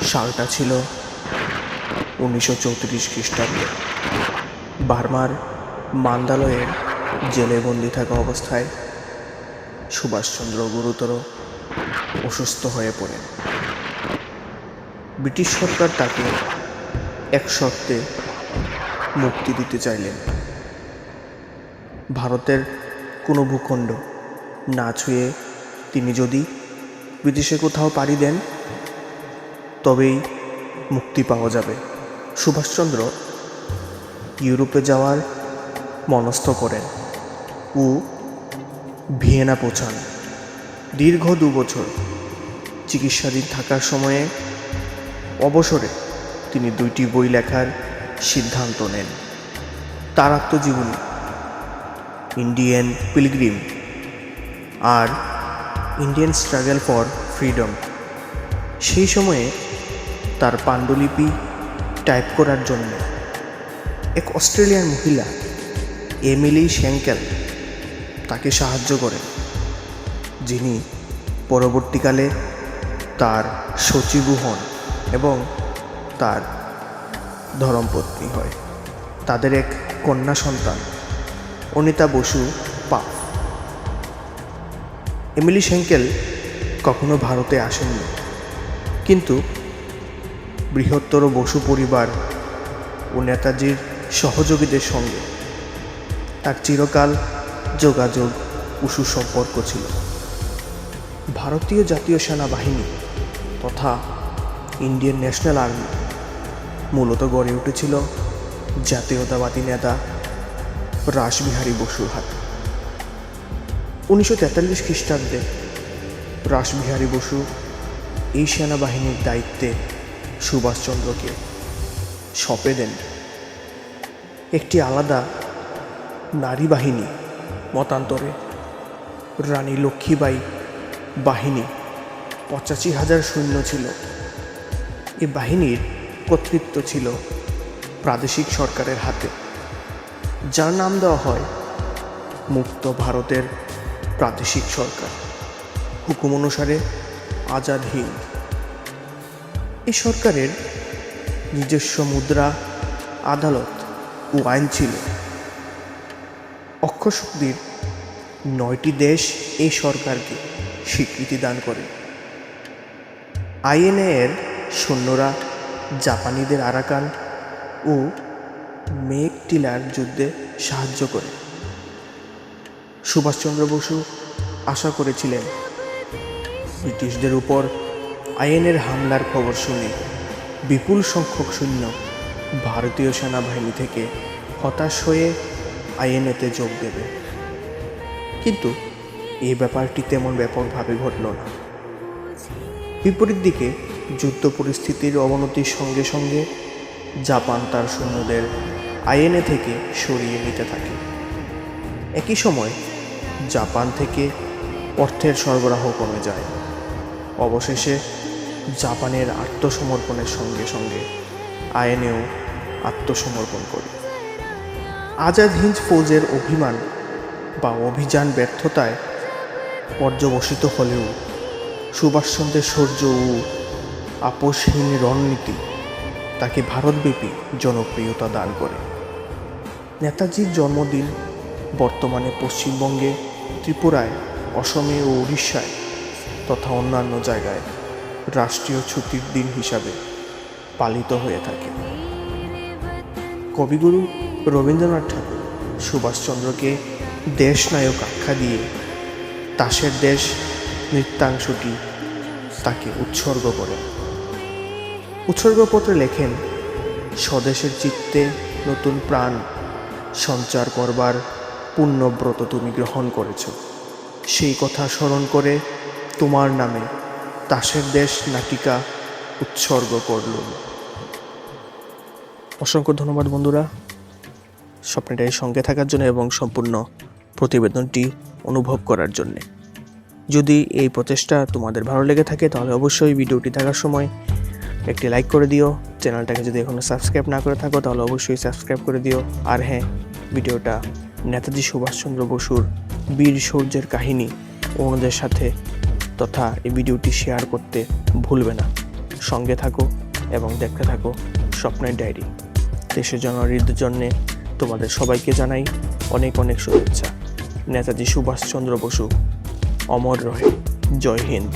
সালটা ছিল উনিশশো চৌত্রিশ খ্রিস্টাব্দে। বার্মার মান্দালয়ের জেলে বন্দি থাকা অবস্থায় সুভাষচন্দ্র গুরুতর অসুস্থ হয়ে পড়েন। ব্রিটিশ সরকার তাকে এক শর্তে মুক্তি দিতে চাইলেন। ভারতের কোনো ভূখণ্ড না ছুঁয়ে তিনি যদি বিদেশে কোথাও পাড়ি দেন তবেই মুক্তি পাওয়া যাবে। সুভাষচন্দ্র ইউরোপে যাওয়ার মনস্থ করেন। ও ভিয়েনা পৌঁছান। দীর্ঘ দু বছর চিকিৎসাধীন থাকার সময়ে অবসরে তিনি দুইটি বই লেখার সিদ্ধান্ত নেন। তার আত্মজীবনী ইন্ডিয়ান পিলগ্রিম আর ইন্ডিয়ান স্ট্রাগল ফর ফ্রিডম। সেই সময়ে তার পাণ্ডুলিপি টাইপ করার জন্য। এক অস্ট্রেলিয়ান মহিলা, এমিলি শ্যাঙ্কেল তাকে সাহায্য করেন। যিনি পরবর্তীকালে তার সচিবও হন এবং তার ধর্মপত্নী হয়। তাদের এক কন্যা সন্তান, অনিতা বসু পা এমিলি শ্যাঙ্কেল কখনো ভারতে আসেননি, কিন্তু বৃহত্তর বসু পরিবার ও নেতাজির সহযোগীদের সঙ্গে। তার চিরকাল যোগাযোগ ও সুসম্পর্ক ছিল। ভারতীয় জাতীয় সেনাবাহিনী তথা ইন্ডিয়ান ন্যাশনাল আর্মি মূলত গড়ে উঠেছিল জাতীয়তাবাদী নেতা রাসবিহারী বসুর হাতে। উনিশশো তেতাল্লিশ খ্রিস্টাব্দে রাসবিহারী বসু এই সেনাবাহিনীর দায়িত্বে সুভাষচন্দ্রকে। সঁপে দেন। একটি আলাদা নারী বাহিনী মতান্তরে। রানী লক্ষ্মীবাই বাহিনী পঁচাশি হাজার সৈন্য ছিল। এ বাহিনীর কর্তৃত্ব ছিল প্রাদেশিক সরকারের হাতে। যার নাম দেওয়া হয় মুক্ত ভারতের প্রাদেশিক সরকার। হুকুম অনুসারে আজাদ হিন্দ। এই সরকারের নিজস্ব মুদ্রা, আদালত ও আইন ছিল। অক্ষশক্তির নয়টি দেশ এই সরকারকে স্বীকৃতি দান করে। আইএনএ এর সৈন্যরা জাপানিদের আরাকান ও মেঘটিলার যুদ্ধে সাহায্য করে। সুভাষচন্দ্র বসু আশা করেছিলেন, ব্রিটিশদের উপর আইএনের হামলার খবর শুনে বিপুল সংখ্যক সৈন্য ভারতীয় সেনাবাহিনী থেকে হতাশ হয়ে আইএনএতে যোগ দেবে। কিন্তু এই ব্যাপারটি তেমন ব্যাপকভাবে ঘটল না। বিপরীত দিকে যুদ্ধ পরিস্থিতির অবনতির সঙ্গে সঙ্গে জাপান তার সৈন্যদের আইএনএ থেকে সরিয়ে নিতে থাকে। একই সময় জাপান থেকে অর্থের সরবরাহ কমে যায়। অবশেষে জাপানের আত্মসমর্পণের সঙ্গে সঙ্গে আইএনএও আত্মসমর্পণ করে। আজাদ হিন্দ ফৌজের অভিমান বা অভিযান ব্যর্থতায় পর্যবসিত হলেও সুভাষচন্দ্রের শৌর্য ও আপোষহীন রণনীতি তাকে ভারতব্যাপী জনপ্রিয়তা দান করে। নেতাজির জন্মদিন বর্তমানে পশ্চিমবঙ্গে, ত্রিপুরায়, অসমে ও উড়িষ্যায় তথা অন্যান্য জায়গায় রাষ্ট্রীয় ছুটির দিন হিসাবে পালিত হয়ে থাকে। কবিগুরু রবীন্দ্রনাথ ঠাকুর সুভাষচন্দ্রকে দেশনায়ক আখ্যা দিয়ে তাসের দেশ নৃত্যাংশটি তাকে উৎসর্গ করেন। উৎসর্গপত্রে লেখেন, স্বদেশের চিত্তে নতুন প্রাণ সঞ্চার করবার পুণ্যব্রত তুমি গ্রহণ করেছ। সেই কথা স্মরণ করে তোমার নামে তাসের দেশ নাটিকা উৎসর্গ করলুম অসংখ্য ধন্যবাদ বন্ধুরা। স্বপ্নটার সঙ্গে থাকার জন্য এবং সম্পূর্ণ প্রতিবেদনটি অনুভব করার জন্যে। যদি এই প্রচেষ্টা তোমাদের ভালো লেগে থাকে, তাহলে অবশ্যই ভিডিওটি দেখার সময় একটি লাইক করে দিও। চ্যানেলটাকে যদি এখনও সাবস্ক্রাইব না করে থাকো, তাহলে অবশ্যই সাবস্ক্রাইব করে দিও। আর হ্যাঁ ভিডিওটা নেতাজি সুভাষচন্দ্র বসুর বীর শৌর্যের কাহিনী অন্যদের সাথে তথা এই ভিডিওটি শেয়ার করতে ভুলবে না। সঙ্গে থাকো এবং দেখতে থাকো স্বপ্নের ডায়েরি। তেইশে জানুয়ারির জন্যে তোমাদের সবাইকে জানাই অনেক অনেক শুভেচ্ছা। নেতাজি সুভাষচন্দ্র বসু, অমর রহে। জয় হিন্দ।